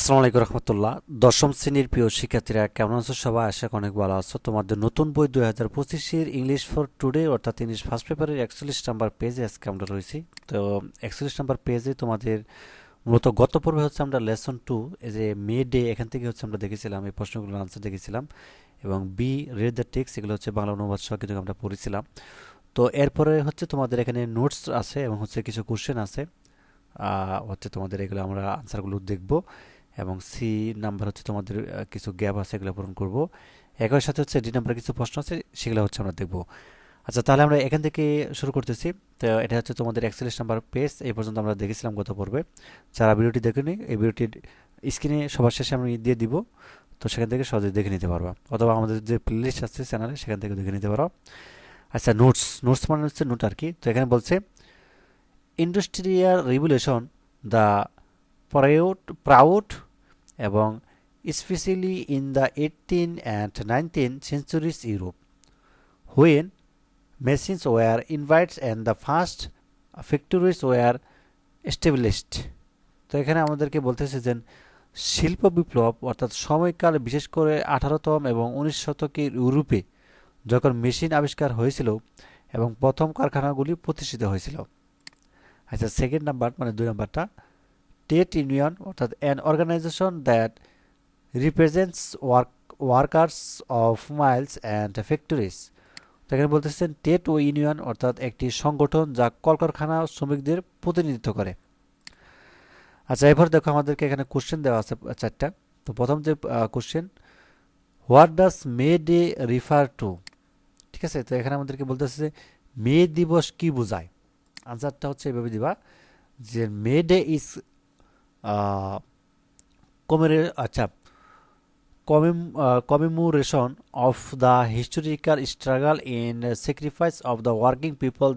আসসালামু আলাইকুম রহমতুল্লাহ। দশম শ্রেণির প্রিয় শিক্ষার্থীরা, কেমন আছো সবাই? আশা অনেক ভালো আছো। তোমাদের নতুন বই দুই হাজার পঁচিশের ইংলিশ ফর টুডে অর্থাৎ ইংলিশ ফার্স্ট পেপারের একচল্লিশ নাম্বার পেজে আজকে আমরা রয়েছি। তো একচল্লিশ নাম্বার পেজে তোমাদের মূলত গত পর্বে হচ্ছে আমরা লেসন টু এই যে মে ডে এখান থেকে হচ্ছে আমরা দেখেছিলাম, এই প্রশ্নগুলোর আনসার দেখেছিলাম। এবং বি রেড দ্য টেক্স এগুলো হচ্ছে বাংলা অনুবাদ সহ কিন্তু আমরা পড়েছিলাম। তো এরপরে হচ্ছে তোমাদের এখানে নোটস আছে এবং হচ্ছে কিছু কোশ্চেন আছে। হচ্ছে তোমাদের এগুলো আমরা আনসারগুলো দেখব। এবং সি নাম্বার হচ্ছে তোমাদের কিছু গ্যাপ আছে, এগুলো পূরণ করব। একই সাথে হচ্ছে ডি নাম্বার কিছু প্রশ্ন আছে, সেগুলো হচ্ছে আমরা দেখব। আচ্ছা তাহলে আমরা এখান থেকে শুরু করতেছি। তো এটা হচ্ছে তোমাদের একচল্লিশ নাম্বার পেজ এই পর্যন্ত আমরা দেখেছিলাম গত পর্বে। যারা ভিডিওটি দেখেনি, এই ভিডিওটির স্ক্রিনে সবার শেষে আমি দিয়ে দিব। তো সেখান থেকে সহজে দেখে নিতে পারবা। অথবা আমাদের যে প্লেলিস্ট আছে চ্যানেলে সেখান থেকে দেখে নিতে পারো। আচ্ছা নোটস নোটস মানে হচ্ছে নোট আর কি। তো এখানে বলছে industrial revolution the proud proud এবং specially in the eighteen and nineteen centuries Europe when machines were invites and the first factories were established তো এখানে আমাদেরকে বলতেছে যে শিল্প বিপ্লব, অর্থাৎ সময়কাল বিশেষ করে আঠারোতম এবং উনিশ শতকের ইউরোপে যখন মেশিন আবিষ্কার হয়েছিল এবং প্রথম কারখানাগুলি প্রতিষ্ঠিত হয়েছিল। আচ্ছা সেকেন্ড নাম্বার মানে দুই নাম্বারটা ট্রেড ইউনিয়ন অর্থাৎ an organisation that represents work workers of mills and factories এখানে বলতেছেন টেট ও ইউনিয়ন অর্থাৎ একটি সংগঠন যা কলকারখানা শ্রমিকদের প্রতিনিধিত্ব করে। আচ্ছা এবার দেখো আমাদেরকে এখানে কোশ্চেন দেওয়া আছে চারটা। তো প্রথম যে question what does May Day refer to ঠিক আছে? তো এখানে আমাদেরকে বলতেছে যে মে দিবস কি বোঝায়? আনসারটা হচ্ছে এভাবে দিবা যে মে ডে ইজ কমেরে আচ্ছা commemoration of the historical struggle in sacrifice of the working people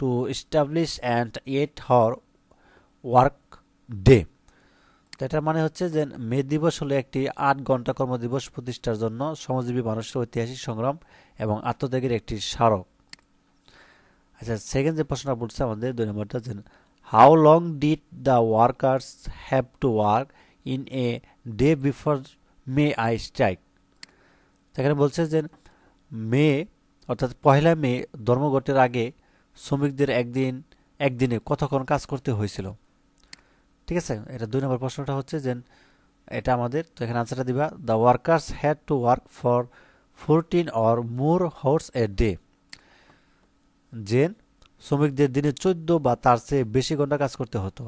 to establish and eight hour work day. এটার মানে হচ্ছে যে মে দিবস হলো একটি আট ঘণ্টা কর্মদিবস প্রতিষ্ঠার জন্য শ্রমজীবী মানুষের ঐতিহাসিক সংগ্রাম এবং আত্মত্যাগের একটি স্মারক। আচ্ছা সেকেন্ড যে প্রশ্নটা বলছে আমাদের, দুই নম্বরটা যে how long did the workers have to work in a day before May I strike সেখানে বলছে যে মে, অর্থাৎ পয়লা মে, ধর্মঘটের আগে শ্রমিকদের একদিন, একদিনে কতক্ষণ কাজ করতে হয়েছিল? ঠিক আছে? এটা দুই নম্বর প্রশ্নটা হচ্ছে যে এটা আমাদের, তো এখানে আনসারটা দিবা। The workers had to work for fourteen or more hours a day যে শ্রমিকদের দিনে চোদ্দ বা তার চেয়ে বেশি ঘণ্টা কাজ করতে হতো।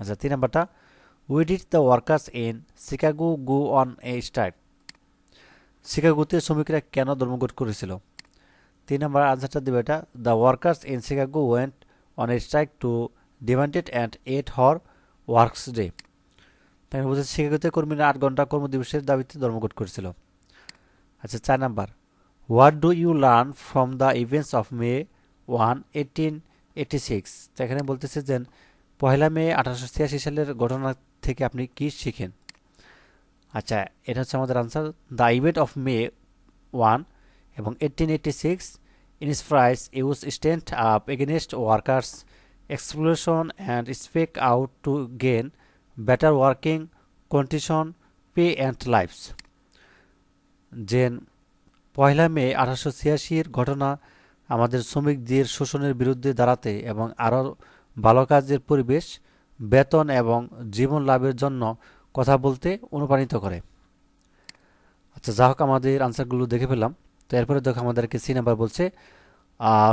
আচ্ছা তিন নাম্বারটা। We did the workers in Chicago go on a strike শিকাগোতে শ্রমিকরা কেন ধর্মঘট করেছিল? তিন নম্বর আনসারটা দেবে এটা। The workers in Chicago went on a strike to demanded and eight hour works day তাই বলছে, শিকাগোতে কর্মীরা আট ঘণ্টা কর্মদিবসের দাবিতে ধর্মঘট করেছিল। আচ্ছা চার number. What do you learn from the events of May one eighteen eighty six. এখানে বলতেছে যে পয়লা মে আঠারোশো ছিয়াশি সালের ঘটনা থেকে আপনি কি শিখেন? আচ্ছা এটা হচ্ছে আমাদের answer the event of May one এবং eighteen eighty six inspires us stand up against workers exploration and speak out to gain better working condition, pay and lives. যে পয়লা মে আঠারোশো ছিয়াশির ঘটনা আমাদের শ্রমিকদের শোষণের বিরুদ্ধে দাঁড়াতে এবং আরও ভালো কাজের পরিবেশ, বেতন এবং জীবন লাভের জন্য কথা বলতে অনুপ্রাণিত করে। আচ্ছা যা হোক আমাদের আনসারগুলো দেখে ফেললাম। তো এরপরে দেখো আমাদেরকে সি নাম্বার বলছে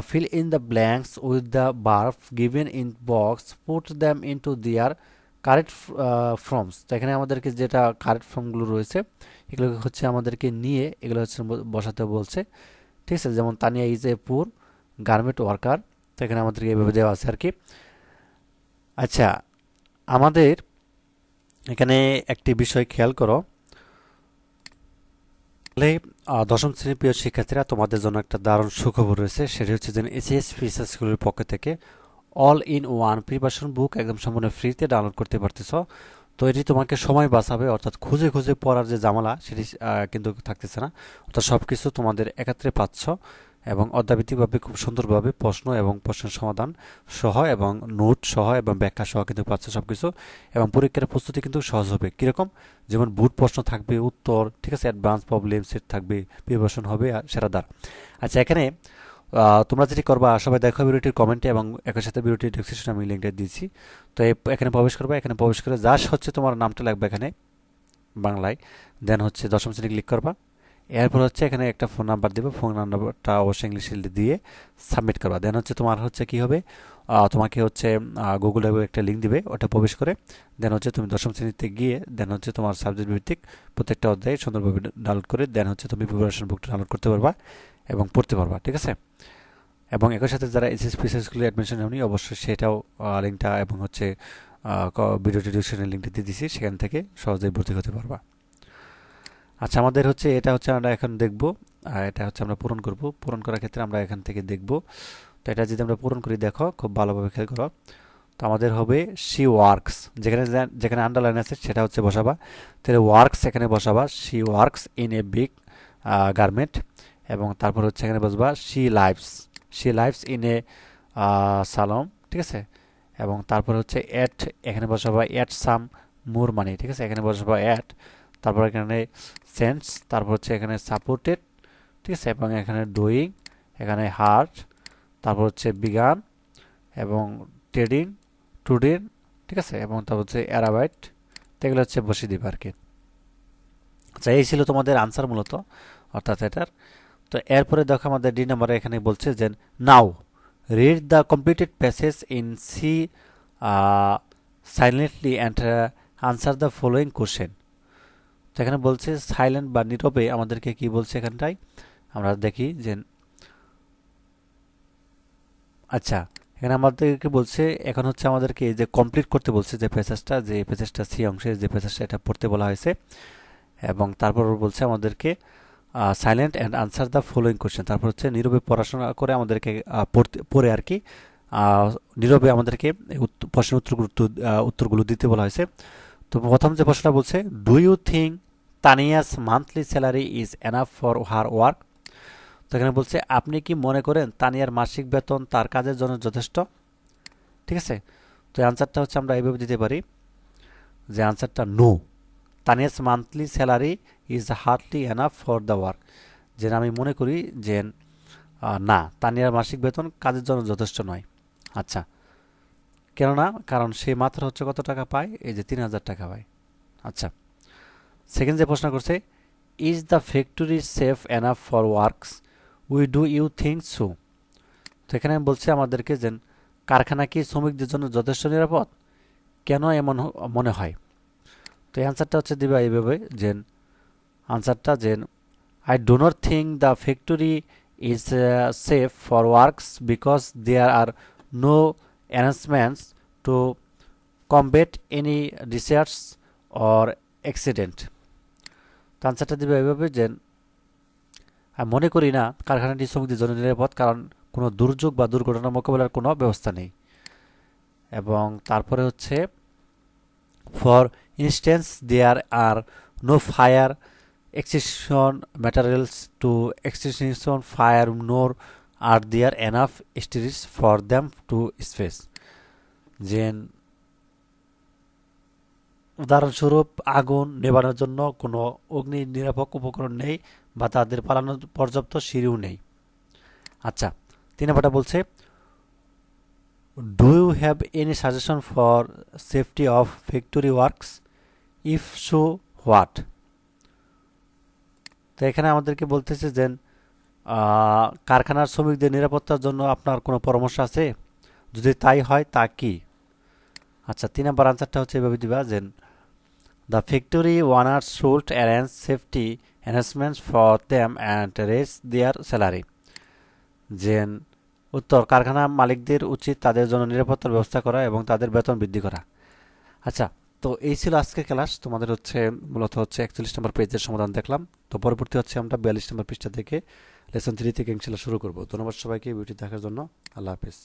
fill in the blanks with the the given in box box them them into their correct forms তো এখানে আমাদেরকে যেটা কারেক্ট ফর্মগুলো রয়েছে এগুলো হচ্ছে আমাদেরকে নিয়ে এগুলো হচ্ছে বসাতে বলছে। ঠিক আছে? যেমন তানিয়া ইজ এ পুর গার্মেন্ট ওয়ার্কার, তো এখানে আমাদেরকে এভাবে দেওয়া আছে আর কি আচ্ছা আমাদের এখানে একটি বিষয় খেয়াল করো। তাহলে দশম শ্রেণির প্রিয় শিক্ষার্থীরা, তোমাদের জন্য একটা দারুণ সুখবর রয়েছে। সেটি হচ্ছে যে এসিএস ফিচার স্কুলের পক্ষ থেকে all in one preparation book একদম সম্পূর্ণ ফ্রিতে ডাউনলোড করতে পারতেছ। তো এটি তোমাকে সময় বাঁচাবে, অর্থাৎ খুঁজে খুঁজে পড়ার যে জামালা সেটি কিন্তু থাকতেছে না। অর্থাৎ সব কিছু তোমাদের একাত্রে পাচ্ছ এবং অধ্যাভিত্তিকভাবে খুব সুন্দরভাবে প্রশ্ন এবং প্রশ্নের সমাধান সহ এবং নোট সহ এবং ব্যাখ্যা সহ কিন্তু পাচ্ছে সব কিছু এবং পরীক্ষার প্রস্তুতি কিন্তু সহজ হবে। কীরকম? যেমন বুট প্রশ্ন থাকবে, উত্তর, ঠিক আছে, অ্যাডভান্স প্রবলেম সেট থাকবে প্রিপারেশন হবে সেরাদার আচ্ছা এখানে তোমরা যেটি করবা, সবাই দেখো ভিডিওটির কমেন্টে এবং একই সাথে ভিডিওটির ডিসক্রিপশনে আমি লিঙ্কটা দিয়েছি। তো এখানে প্রবেশ করবা, এখানে প্রবেশ করে যা হচ্ছে তোমার নামটা লাগবে এখানে, বাংলায়। দেন হচ্ছে দশম শ্রেণি ক্লিক করবা। এরপর হচ্ছে এখানে একটা ফোন নাম্বার দেবে ফোন নাম্বারটা অবশ্যই ইংলিশে দিয়ে সাবমিট করবা। দেন হচ্ছে তোমার হচ্ছে কি হবে তোমাকে হচ্ছে গুগলে একটা লিঙ্ক দিবে, ওটা প্রবেশ করে। দেন হচ্ছে তুমি দশম শ্রেণীতে গিয়ে দেন হচ্ছে তোমার সাবজেক্ট ভিত্তিক প্রত্যেকটা অধ্যায় সুন্দরভাবে ডাউনলোড করে দেন হচ্ছে তুমি প্রিপারেশন বুকটা ডাউনলোড করতে পারবা। এবং পড়তে পারবা, ঠিক আছে? এবং একই সাথে যারা এসএসপি স্কুলে অ্যাডমিশন নেওনি, অবশ্যই সেটাও লিঙ্কটা এবং হচ্ছে ভিডিও ডিসক্রিপশনের লিঙ্কটা দিয়ে দিছি, সেখান থেকে সহজেই ভর্তি হতে পারবা। আচ্ছা আমাদের হচ্ছে, এটা হচ্ছে আমরা এখন দেখব এটা হচ্ছে আমরা পূরণ করব। পূরণ করার ক্ষেত্রে আমরা এখান থেকে দেখব। তো এটা যদি আমরা পূরণ করি, দেখো, খুব ভালোভাবে খেয়াল করো। তো আমাদের হবে শি ওয়ার্কস যেখানে যেখানে আন্ডারলাইন আছে, সেটা হচ্ছে বসাবা। তাহলে ওয়ার্কস এখানে বসাবা she works in a big garment এবং তারপর হচ্ছে এখানে বসবা she lives she lives in a slum ঠিক আছে? এবং তারপর হচ্ছে অ্যাট এখানে বসাবা অ্যাট সাম মোর মানি ঠিক আছে? এখানে বসাবা অ্যাট তারপর এখানে সেন্স তারপর হচ্ছে এখানে সাপোর্টেড ঠিক আছে? এবং এখানে ডুইং এখানে হার্ট তারপর হচ্ছে বিগান এবং ট্রেডিং টুডিন ঠিক আছে? এবং তারপর হচ্ছে অ্যারাবাইট এগুলো হচ্ছে বসে দিবে আর কি আচ্ছা এই ছিল তোমাদের আনসার মূলত, অর্থাৎ এটার। তো এরপরে দেখো আমাদের ডি নাম্বারে এখানে বলছে যে, now read the completed passage in C silently and answer the following question তো এখানে বলছে সাইলেন্ট বা নীরবে আমাদেরকে কি বলছে এখানটায়? আমরা দেখি যে আচ্ছা এখানে আমাদেরকে বলছে, এখন হচ্ছে আমাদেরকে যে কমপ্লিট করতে বলছে যে প্যাসেজটা যে প্যাসেজটা সি অংশে, যে প্যাসেজটা এটা পড়তে বলা হয়েছে এবং তারপর বলছে আমাদেরকে silent and answer the following question তারপর হচ্ছে, নীরবে পড়াশোনা করে আমাদেরকে পড়ে আর কি নীরবে আমাদেরকে প্রশ্নের উত্তরগুলো উত্তরগুলো দিতে বলা হয়েছে। তো প্রথম যে প্রশ্নটা বলছে do you think Tania's monthly salary is enough for her work তো এখানে বলছে, আপনি কি মনে করেন তানিয়ার মাসিক বেতন তার কাজের জন্য যথেষ্ট? ঠিক আছে? তো অ্যান্সারটা হচ্ছে, আমরা এইভাবে দিতে পারি যে অ্যান্সারটা no Tania's monthly salary is hardly enough for the work. যে আমি মনে করি যে না, তানিয়ার মাসিক বেতন কাজের জন্য যথেষ্ট নয়। আচ্ছা কেননা, কারণ সে মাত্র হচ্ছে কত টাকা পায়? এই যে তিন হাজার টাকা পায়। আচ্ছা সেকেন্ড যে প্রশ্ন করছে is the factory safe enough for works we do you think so তো এখানে বলছে আমাদেরকে যে, কারখানা কি শ্রমিকদের জন্য যথেষ্ট নিরাপদ? কেন এমন মনে হয়? তো অ্যান্সারটা হচ্ছে দিবা এইভাবে যে আনসারটা যে I do not think the factory is safe for works because there are no arrangements to combat any research or accident তো আনসারটা দেবে এভাবে যে আমি মনে করি না কারখানাটি শ্রমিকদের জন্য নিরাপদ, কারণ কোনো দুর্যোগ বা দুর্ঘটনা মোকাবেলার কোনো ব্যবস্থা নেই। এবং তারপরে হচ্ছে for instance there are no fire extinction materials to extinction fire, nor are there enough stages for them to space. যেন উদাহরণস্বরূপ, আগুন নেবানোর জন্য কোনো অগ্নি নিরাপক উপকরণ নেই বা তাদের পালানোর পর্যাপ্ত সিঁড়িও নেই। আচ্ছা তিন নম্বরটা বলছে do you have any suggestion for safety of factory works if so what. তো এখানে আমাদেরকে বলতেছে যে কারখানার শ্রমিকদের নিরাপত্তার জন্য আপনার কোনো পরামর্শ আছে? যদি তাই হয়, তা কি? আচ্ছা তিন নম্বর আনসারটা হচ্ছে এভাবে দিবা যে the factory owner should arrange safety enhancements for them and raise their salary যে, উত্তর, কারখানা মালিকদের উচিত তাদের জন্য নিরাপত্তার ব্যবস্থা করা এবং তাদের বেতন বৃদ্ধি করা। আচ্ছা তো এই ছিল আজকে ক্লাস। তোমাদের হচ্ছে মূলত হচ্ছে একচল্লিশ নম্বর পেজের সমাধান দেখলাম। তো পরবর্তী হচ্ছে আমরা বিয়াল্লিশ নম্বর পৃষ্ঠা থেকে লেসন থ্রি থেকে ইনশাল্লাহ শুরু করব। ধন্যবাদ সবাইকে ভিডিও দেখার জন্য। আল্লাহ হাফিজ।